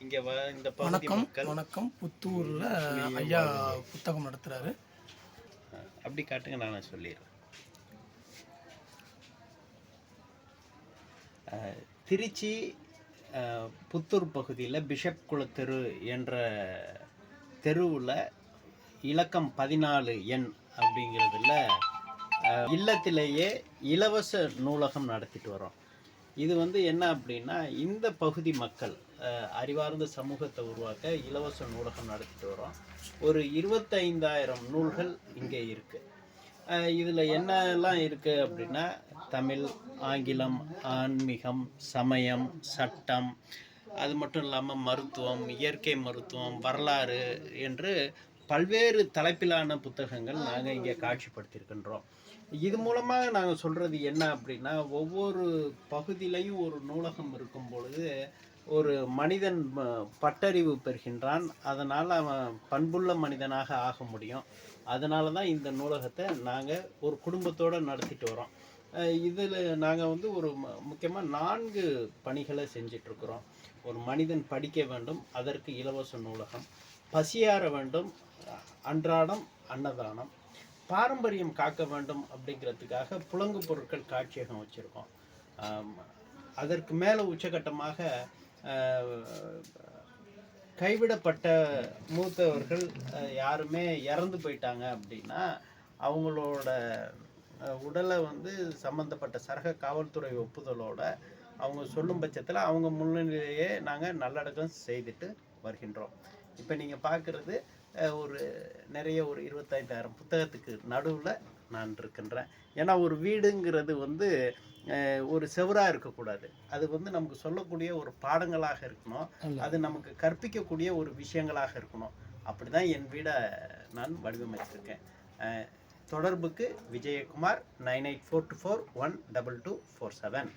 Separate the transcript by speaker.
Speaker 1: இங்க இந்த
Speaker 2: வணக்கம் வணக்கம். புத்தூரில் ஐயா புத்தகம் நடத்துகிறாரு
Speaker 1: அப்படி காட்டுங்க நான் சொல்லிடுறேன். திருச்சி அஹ், புத்தூர் பகுதியில் பிஷப் குளத்தெரு என்ற தெருவில் இலக்கம் பதினாலு எண் அப்படிங்கிறதுல இல்லத்திலேயே இலவச நூலகம் நடத்திட்டு வரோம் இது வந்து என்ன அப்படின்னா இந்த பகுதி மக்கள் அறிவார்ந்த சமூகத்தை உருவாக்க இலவச நூலகம் நடத்திட்டு வரோம் ஒரு இருபத்தைந்தாயிரம் நூல்கள் இங்கே இருக்குது இதில் என்னெல்லாம் இருக்குது அப்படின்னா தமிழ் ஆங்கிலம் ஆன்மீகம் சமயம் சட்டம் அது மட்டும் இல்லாமல் மருத்துவம் இயற்கை மருத்துவம் வரலாறு என்று பல்வேறு தலைப்பிலான புத்தகங்கள் நாங்கள் இங்கே காட்சிப்படுத்தியிருக்கின்றோம். இது மூலமாக நாங்கள் சொல்கிறது என்ன அப்படின்னா ஒவ்வொரு பகுதியிலையும் ஒரு நூலகம் இருக்கும் பொழுது ஒரு மனிதன் பட்டறிவு பெறுகின்றான். அதனால் அவன் பண்புள்ள மனிதனாக ஆக முடியும். அதனால தான் இந்த நூலகத்தை நாங்கள் ஒரு குடும்பத்தோடு நடத்திட்டு வரோம். இதில் நாங்கள் வந்து ஒரு முக்கியமாக நான்கு பணிகளை செஞ்சிட்ருக்குறோம். ஒரு மனிதன் படிக்க வேண்டும் அதற்கு இலவச நூலகம் பசியாற வேண்டும் அன்றாடம் அன்னதானம் பாரம்பரியம் காக்க வேண்டும் அப்படிங்கிறதுக்காக புலங்கு பொருட்கள் காட்சியகம் வச்சுருக்கோம். அதற்கு மேலே உச்சகட்டமாக கைவிடப்பட்ட மூத்தவர்கள் யாருமே இறந்து போயிட்டாங்க அப்படின்னா அவங்களோட உடலை வந்து சம்மந்தப்பட்ட சரக காவல்துறை ஒப்புதலோட அவங்க சொல்லும் பட்சத்தில் அவங்க முன்னிலையே நாங்கள் நல்லடக்கம் செய்துட்டு வருகின்றோம். இப்போ நீங்கள் பார்க்குறது ஒரு நிறைய ஒரு இருபத்தைந்தாயிரம் புத்தகத்துக்கு நடுவில் நான் இருக்கின்றேன். ஏன்னா ஒரு வீடுங்கிறது வந்து ஒரு செவராக இருக்கக்கூடாது. அது வந்து நமக்கு சொல்லக்கூடிய ஒரு பாடங்களாக இருக்கணும். அது நமக்கு கற்பிக்கக்கூடிய ஒரு விஷயங்களாக இருக்கணும். அப்படி தான் என் வீடை நான் வடிவமைச்சிருக்கேன். தொடர்புக்கு Vijayakumar nine eight four two four one double two four seven.